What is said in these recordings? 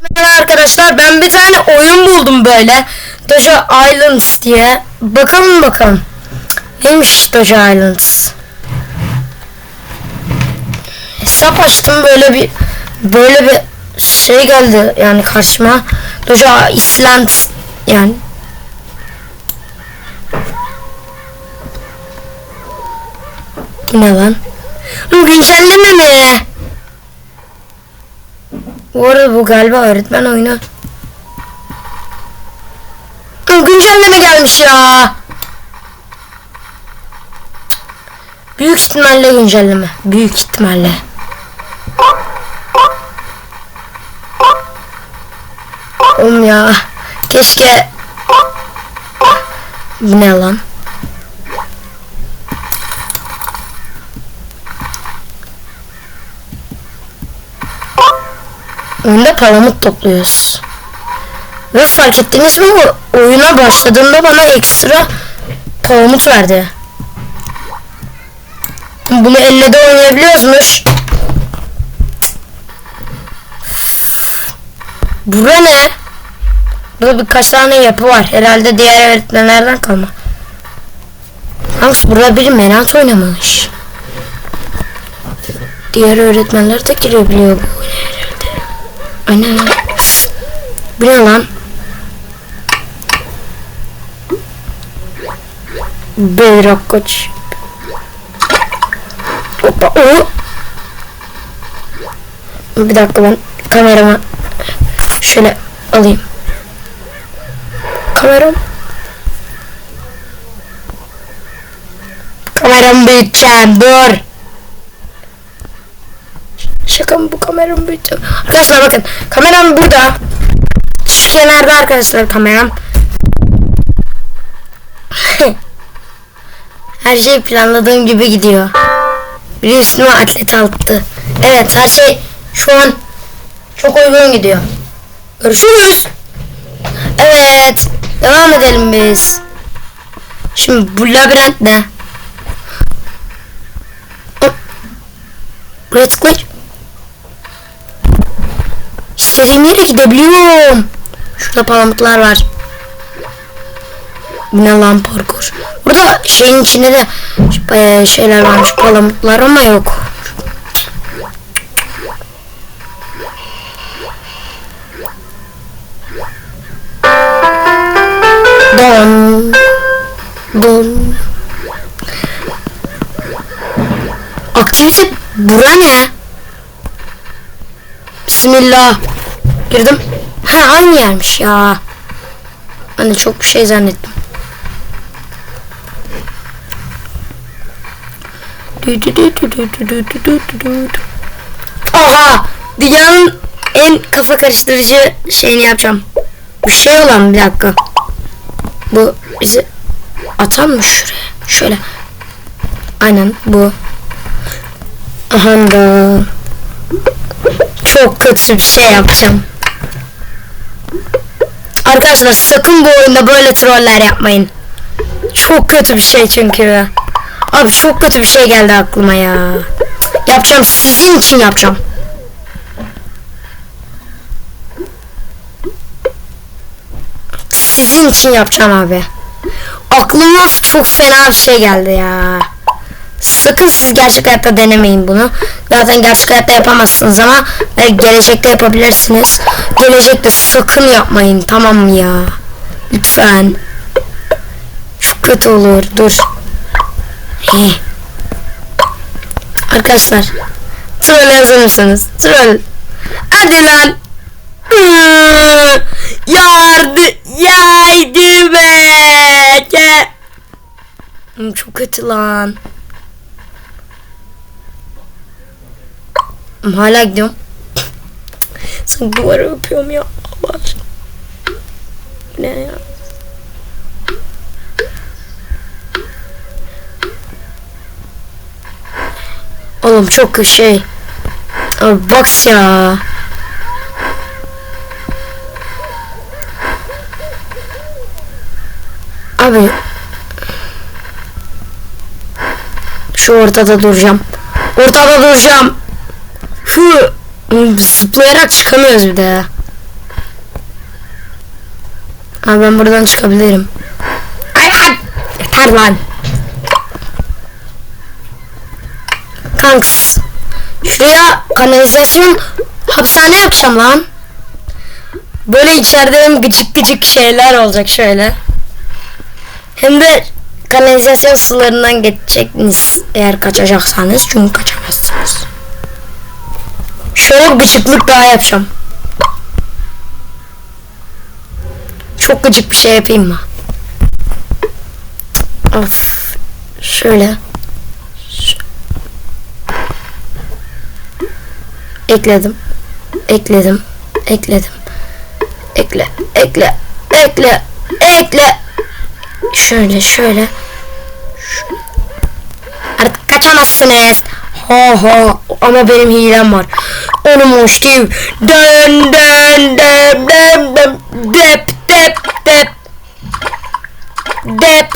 Merhaba arkadaşlar ben bir tane oyun buldum böyle. Doja Islands diye. Bakalım bakalım. Neymiş Doja Islands? Hesap açtım böyle bir böyle bir şey geldi yani karşıma. Doja Islands yani. Bu ne lan? Bu güncelleme mi? Bu arada bu galiba öğretmen oyunu. Güncelleme gelmiş ya. Büyük ihtimalle güncelleme. Büyük ihtimalle. Oğlum ya. Keşke. Bu ne lan? Oyunda palamut topluyoruz. Ve fark ettiniz mi oyuna başladığımda bana ekstra palamut verdi. Bunu elle de oynayabiliyoruzmuş. Bura ne? Burada birkaç tane yapı var. Herhalde diğer öğretmenlerden kalma. Yalnız burada biri menat oynamamış. Diğer öğretmenler de girebiliyor bu. Ana. Bu ne lan? Bedrock koç. Hoppa o. Bir dakika ben kameramı şöyle alayım. Kameram. Kameramı büyüteceğim dur. Şaka bu kameramı büyüteceğim. Arkadaşlar bakın kameram burada. Şu kenarda arkadaşlar kameram. Her şey planladığım gibi gidiyor. Bir atlet attı. Evet her şey şu an çok uygun gidiyor. Görüşürüz. Evet. Devam edelim biz. Şimdi bu labirent ne? Buraya tıklayın. İstediğim yere gidebiliyorum. Şurada palamutlar var. Bu ne lan parkur. Burada şeyin içinde de bayağı şeyler varmış palamutlar ama yok. Don. Don. Aktivite bura ne? Bismillah. Girdim. Ha aynı yermiş ya. Hani çok bir şey zannettim. Aha! Dünyanın en kafa karıştırıcı şeyini yapacağım. Bir şey olan bir dakika. Bu bizi atan mı şuraya? Şöyle. Aynen bu. Aha da. Çok kötü bir şey yapacağım. Arkadaşlar sakın bu oyunda böyle troller yapmayın. Çok kötü bir şey çünkü. Abi çok kötü bir şey geldi aklıma ya. Yapacağım sizin için yapacağım. Sizin için yapacağım abi. Aklıma çok fena bir şey geldi ya. Sakın siz gerçek hayatta denemeyin bunu. Zaten gerçek hayatta yapamazsınız ama gelecekte yapabilirsiniz. Gelecekte sakın yapmayın tamam mı ya? Lütfen. Çok kötü olur. Dur. He. Arkadaşlar. Troll hazır mısınız? Troll. Hadi lan. Yardı, yardım et. Ya- Hmm, Çok kötü lan. Hala gidiyorum. Sanki duvara öpüyorum ya. Allah aşkına. Ne ya? Oğlum çok şey. Abi bak ya. Abi. Şu ortada duracağım. Ortada duracağım. Şu zıplayarak çıkamıyoruz bir de. Abi ben buradan çıkabilirim. Ay lan! Yeter lan. Kanks. Şuraya kanalizasyon hapishane yapacağım lan. Böyle içeride hem gıcık gıcık şeyler olacak şöyle. Hem de kanalizasyon sularından geçeceksiniz eğer kaçacaksanız çünkü kaçamazsınız. Şöyle bir gıcıklık daha yapacağım. Çok gıcık bir şey yapayım mı? Of. Şöyle. Ekledim. Ekledim. Ekledim. Ekle. Ekle. Ekle. Ekle. Şöyle şöyle. Artık kaçamazsınız. Ho ho. Ama benim hilem var. Onu moştim. Dön dön dön dön dön. Dep dep dep. Dep.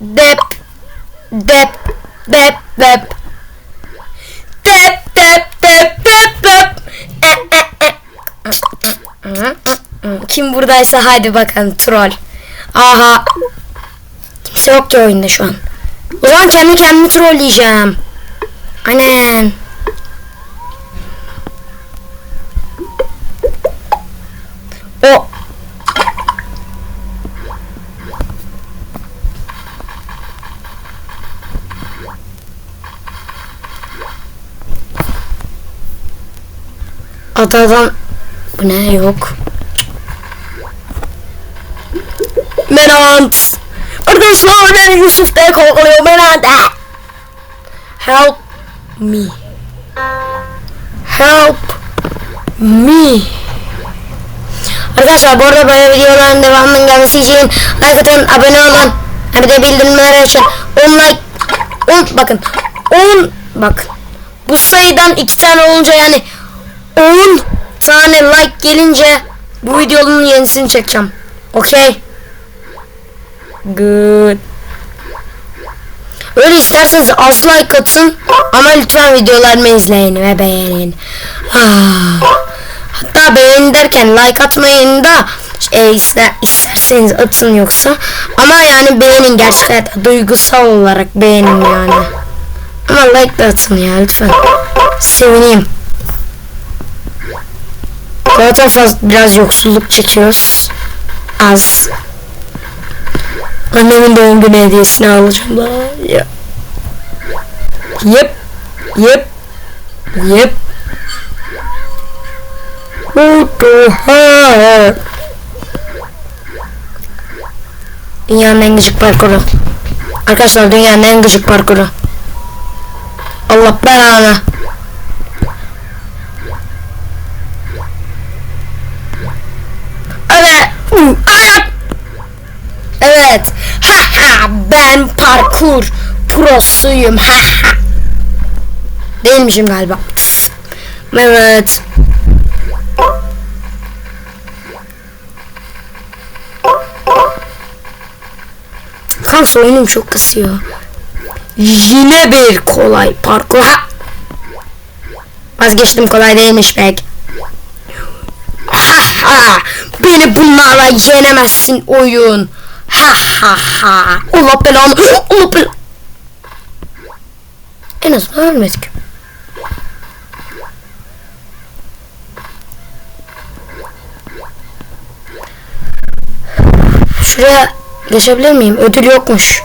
Dep. Dep. Dep dep. Dep dep dep dep dep. E, e, e. Kim buradaysa hadi bakalım troll. Aha. Kimse yok ki oyunda şu an. O zaman kendi kendimi trolleyeceğim. Aynen. O Adadan bu ne yok. Menant. Arkadaşlar beni Yusuf diye kovalıyor Menant. Help me. Help me. Arkadaşlar bu arada böyle videoların devamının gelmesi için like atın, abone olun. Hem de bildirimleri açın. 10 like, 10 bakın 10 bakın. Bu sayıdan 2 tane olunca yani 10 tane like gelince bu videonun yenisini çekeceğim. Okey. Good. Öyle isterseniz az like atın ama lütfen videolarımı izleyin ve beğenin. Ah. Hatta beğenin derken like atmayın da e, ister, isterseniz atın yoksa. Ama yani beğenin gerçekten duygusal olarak beğenin yani. Ama like da atın ya lütfen. Sevineyim. Zaten fazla biraz yoksulluk çekiyoruz. Az. Annemin doğum günü hediyesini alacağım da. Ya. Yep. Yep. Yep. Heck? Dünyanın en gıcık parkuru. Arkadaşlar dünyanın en gıcık parkuru. Allah belanı. Evet. Uh, parkur prosuyum. Değilmişim galiba. Evet. Kanka oyunum çok kısıyor. Yine bir kolay parkur. Ha. Vazgeçtim kolay değilmiş pek. Ha ha. Beni bunlarla yenemezsin oyun. Ha ha ha. Allah belanı. Allah belanı. En azından ölmedik. Şuraya geçebilir miyim? Ödül yokmuş.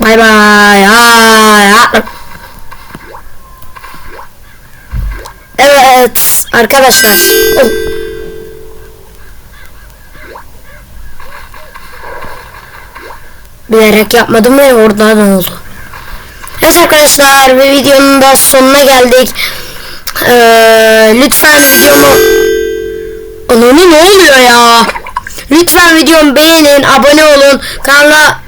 Bay bay. Ay, ay. Evet arkadaşlar. Bilerek yapmadım ve oradan oldu. Evet arkadaşlar bir videonun da sonuna geldik. Ee, lütfen videomu... Ananı ne oluyor ya? Lütfen videomu beğenin, abone olun. Kanala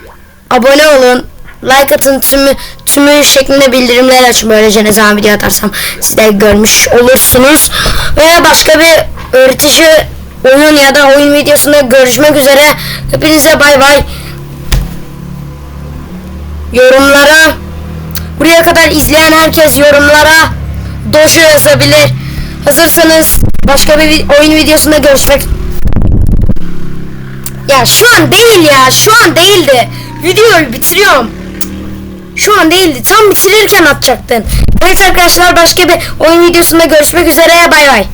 abone olun. Like atın tümü, tümü şeklinde bildirimler açın. Böylece ne zaman video atarsam siz görmüş olursunuz. Veya başka bir öğretici oyun ya da oyun videosunda görüşmek üzere. Hepinize bay bay. Yorumlara Buraya kadar izleyen herkes yorumlara Doşo yazabilir. Hazırsanız başka bir oyun videosunda görüşmek Ya şu an değil ya. Şu an değildi. Videoyu bitiriyorum. Şu an değildi. Tam bitirirken atacaktın. Evet arkadaşlar başka bir oyun videosunda görüşmek üzere. Bay bay.